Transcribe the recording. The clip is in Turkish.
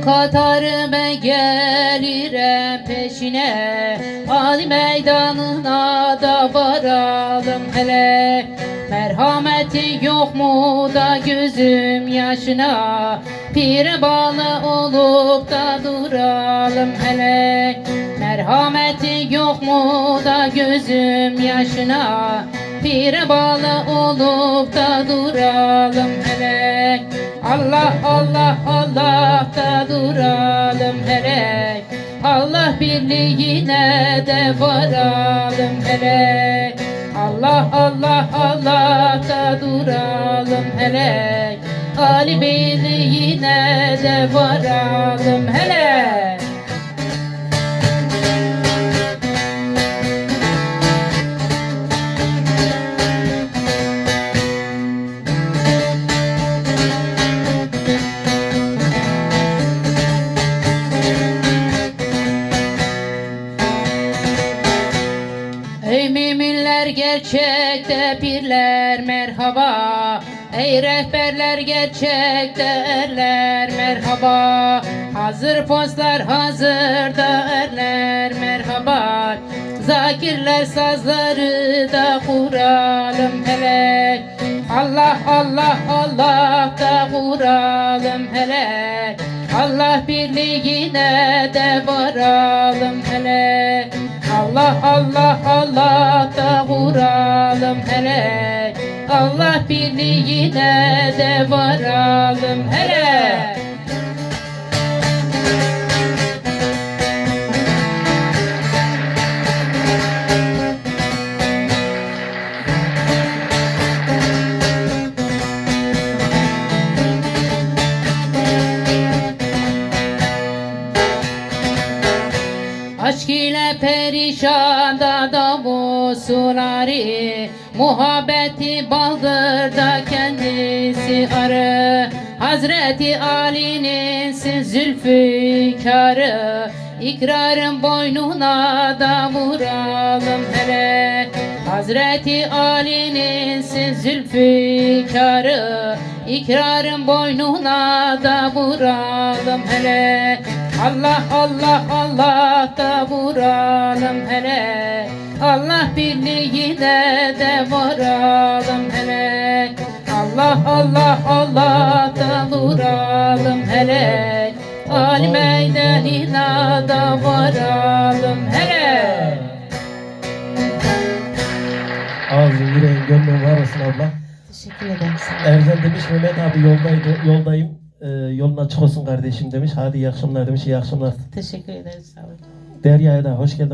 Katarıma gelirem peşine. Ali meydanına da varalım hele. Merhameti yok mu da gözüm yaşına? Pir bağlı olup da duralım hele. Merhameti yok mu da gözüm yaşına? Pir bağlı olup da duralım hele Allah Allah Allah da duralım hele Allah birliğine de varalım hele Allah Allah Allah da duralım hele Ali birliğine de varalım hele gerçekte birler merhaba. Ey rehberler gerçekte erler merhaba. Hazır postlar hazırda erler merhaba. Zakirler sazları da kuralım hele. Allah Allah Allah da kuralım hele. Allah birliğine de varalım hele. Allah Allah Allah da vuralım hele Allah birliğine de varalım hele Aşk ile perişan da suları Muhabbeti baldır da kendisi arı. Hazreti Ali'nin siz zülfükarı İkrarın boynuna da vuralım hele. Hazreti Ali'nin siz zülfükarı İkrarın boynuna da vuralım hele. Allah Allah Allah da vuralım hele Allah birliğine de varalım hele Allah Allah Allah da vuralım hele Ali meydanına da varalım hele Ağzın yüreğin gönlün var olsun abla. Teşekkür ederim sana. Ercan demiş Mehmet abi yoldaydı, yoldayım. Ee, yolun açık olsun kardeşim demiş. Hadi iyi akşamlar demiş. İyi akşamlar. Teşekkür ederim sağ olun. Derya'ya da hoş geldin